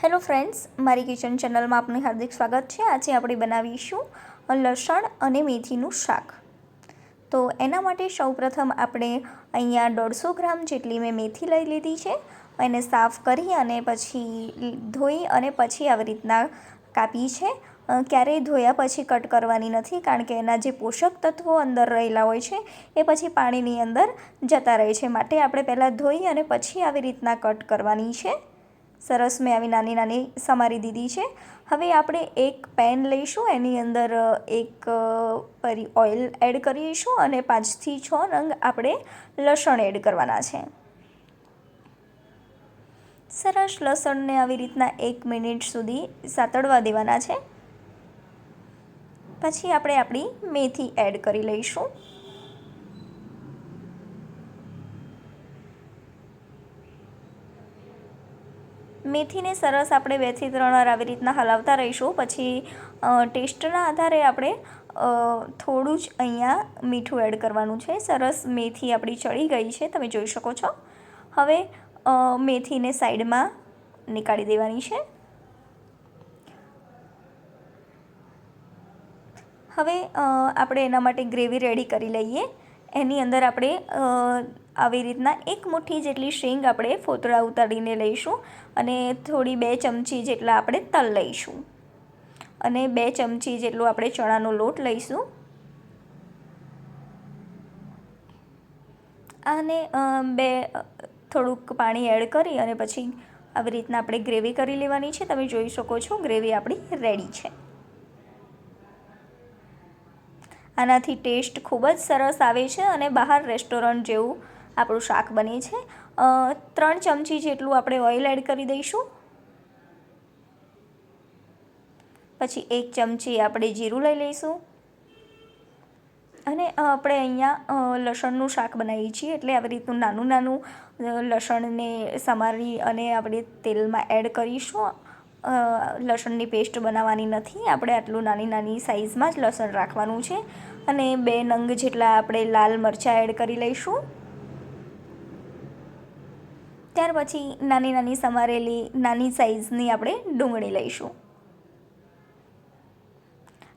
Hello friends, મારી kitchen ચેનલમાં આપનું હાર્દિક સ્વાગત છે. આજે આપણે બનાવીશું લસણ અને મેથીનું શાક. તો એના માટે સૌપ્રથમ આપણે અહીંયા દોઢસો ગ્રામ જેટલી મેં મેથી લઈ લીધી છે. એને સાફ કરી અને પછી ધોઈ અને પછી આવી રીતના કાપી છે. ક્યારેય ધોયા પછી કટ કરવાની નથી, કારણ કે એના જે પોષક તત્વો અંદર રહેલા હોય છે, એ પછી પાણીની અંદર જતા રહે છે. માટે આપણે પહેલાં ધોઈ અને પછી આવી રીતના કટ કરવાની છે. સરસ મેં આવી નાની નાની સમારી દીધી છે. હવે આપણે એક પેન લઈશું, એની અંદર એક પરી ઓઇલ એડ કરીશું અને પાંચથી છ નંગ આપણે લસણ એડ કરવાના છે. સરસ લસણને આવી રીતના એક મિનિટ સુધી સાતડવા દેવાના છે. પછી આપણે આપણી મેથી એડ કરી લઈશું. મેથીને સરસ આપણે બેથી ત્રણ વાર આવી રીતના હલાવતા રહીશું. પછી ટેસ્ટના આધારે આપણે થોડું જ અહીંયા મીઠું એડ કરવાનું છે. સરસ મેથી આપણી ચડી ગઈ છે. તમે જોઈ શકો છો. હવે મેથીને સાઈડમાં નીકાળી દેવાની છે. હવે આપણે એના માટે ગ્રેવી રેડી કરી લઈએ. એની અંદર આપણે આવી રીતના એક મુઠ્ઠી જેટલી શીંગ આપણે ફોતળા ઉતારીને લઈશું અને થોડી બે ચમચી જેટલા આપણે તલ લઈશું. અને બે ચમચી જેટલું આપણે ચણાનો લોટ લઈશું. અને બે થોડુંક પાણી એડ કરી અને પછી આવી રીતના આપણે ગ્રેવી કરી લેવાની છે. તમે જોઈ શકો છો ગ્રેવી આપણી રેડી છે. આનાથી ટેસ્ટ ખૂબ જ સરસ આવે છે અને બહાર રેસ્ટોરન્ટ જેવું આપણું શાક બને છે. ત્રણ ચમચી જેટલું આપણે ઓઇલ એડ કરી દઈશું. પછી એક ચમચી આપણે જીરું લઈ લઈશું. અને આપણે અહીંયા લસણનું શાક બનાવીએ છીએ. એટલે આવી રીતનું નાનું નાનું લસણને સમારી અને આપણે તેલમાં એડ કરીશું. લસણની પેસ્ટ બનાવવાની નથી. આપણે આટલું નાની નાની સાઇઝમાં જ લસણ રાખવાનું છે. અને બે નંગ જેટલા આપણે લાલ મરચાં એડ કરી લઈશું. ત્યાર પછી નાની નાની સમારેલી, નાની સાઈઝની આપણે ડુંગળી લઈશું.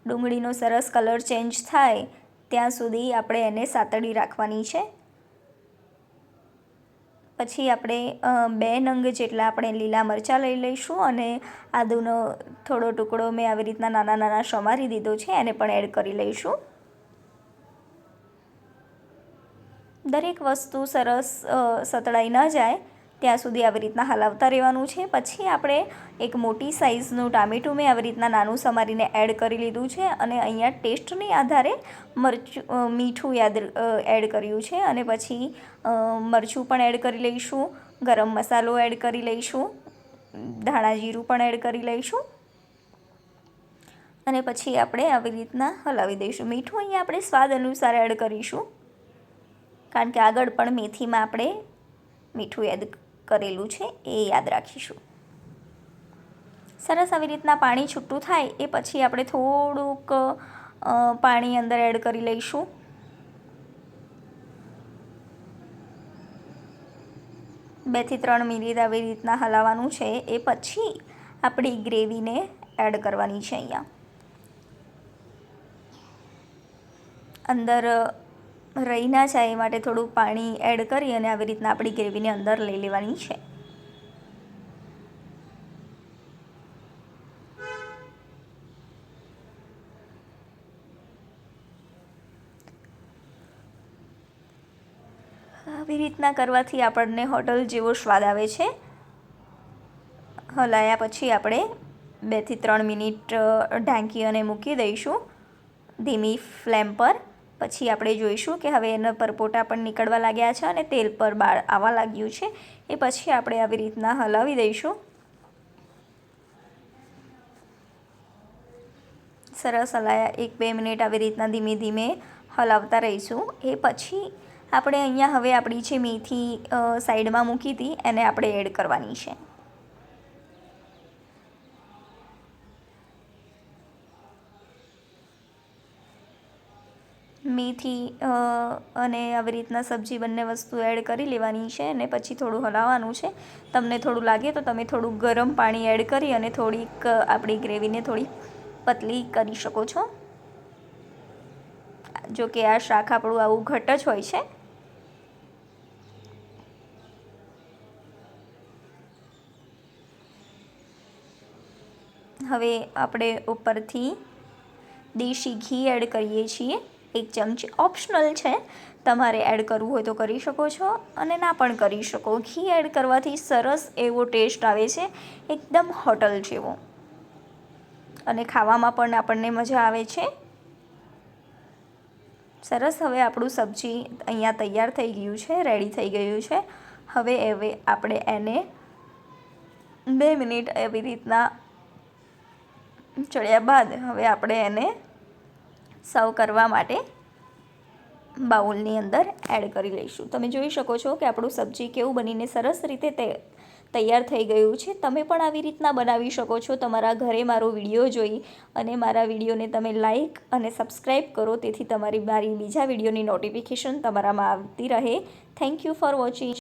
ડુંગળીનો સરસ કલર ચેન્જ થાય, ત્યાં સુધી આપણે એને સાતડી રાખવાની છે. પછી આપણે બે નંગ જેટલા આપણે લીલા મરચાં લઈ લઈશું અને આદુનો થોડો ટુકડો મેં આવી રીતના નાના નાના સમારી દીધો છે, એને પણ એડ કરી લઈશું. દરેક વસ્તુ સરસ સતળાઈ ન જાય ત્યાં સુધી આવી રીતના હલાવતા રહેવાનું છે. પછી આપણે એક મોટી સાઇઝનું ટામેટું મેં આવી રીતના નાનું સમારીને એડ કરી લીધું છે અને અહીંયા ટેસ્ટની આધારે મરચું મીઠું યાદ એડ કર્યું છે. અને પછી મરચું પણ એડ કરી લઈશું, ગરમ મસાલો એડ કરી લઈશું, ધાણા જીરું પણ એડ કરી લઈશું. અને પછી આપણે આવી રીતના હલાવી દઈશું. મીઠું અહીંયા આપણે સ્વાદ અનુસાર એડ કરીશું. કારણ કે આગળ પણ મેથીમાં આપણે મીઠું યાદ કરેલું છે એ યાદ રાખીશું. સરસ આવી રીતના પાણી છૂટું થાય એ પછી આપણે થોડુંક પાણી અંદર એડ કરી લઈશું. બેથી ત્રણ મિનિટ આવી રીતના હલાવવાનું છે એ પછી આપણી ગ્રેવીને એડ કરવાની છે અહીંયા. અંદર રહી ના એ માટે થોડું પાણી એડ કરી અને આવી રીતના આપણી ગ્રેવીને અંદર લઈ લેવાની છે. આવી રીતના કરવાથી આપણને હોટલ જેવો સ્વાદ આવે છે. હલાયા પછી આપણે બેથી ત્રણ મિનિટ ઢાંકી અને મૂકી દઈશું. ધીમી ફ્લેમ પર. પછી આપણે જોઈશું કે હવે એના પરપોટા પણ નીકળવા લાગ્યા છે અને તેલ પર બાળ આવવા લાગ્યું છે. એ પછી આપણે આવી રીતના હલાવી દઈશું. સરસ હલાયા. એક બે મિનિટ આવી રીતના ધીમે ધીમે હલાવતા રહીશું. એ પછી આપણે અહીંયા હવે આપણી જે મેથી સાઈડમાં મૂકી હતી, એને આપણે એડ કરવાની છે. મેથી અને આવી રીતના સબ્જી બંને વસ્તુ એડ કરી લેવાની છે અને પછી થોડું હલાવવાનું છે. તમને થોડું લાગે તો તમે થોડું ગરમ પાણી એડ કરી અને થોડીક આપણી ગ્રેવીને થોડી પતલી કરી શકો છો. જો કે આ શાક આપણું આવું ઘટ જ હોય છે. હવે આપણે ઉપરથી દેશી ઘી એડ કરીએ છીએ. એક ચમચી ઓપ્શનલ છે. તમારે એડ કરવું હોય તો કરી શકો છો અને ના પણ કરી શકો. ઘી એડ કરવાથી સરસ એવો ટેસ્ટ આવે છે, એકદમ હોટલ જેવો. અને ખાવામાં પણ આપણને મજા આવે છે. સરસ હવે આપણું સબ્જી અહીંયા તૈયાર થઈ ગયું છે રેડી થઈ ગયું છે. હવે હવે આપણે એને બે મિનિટ એવી રીતના ચડ્યા બાદ હવે આપણે એને સર્વ કરવા માટે બાઉલની અંદર એડ કરી લઈશું. તમે જોઈ શકો છો કે આપણું સબ્જી કેવું બનીને સરસ રીતે તૈયાર થઈ ગયું છે. તમે પણ આવી રીતના બનાવી શકો છો. તમારા ઘરે મારો વીડિયો જોઈ અને મારા વિડીયોને તમે લાઇક અને સબસ્ક્રાઈબ કરો. તેથી તમારી મારી બીજા વિડીયોની નોટિફિકેશન તમારામાં આવતી રહે. Thank you for watching.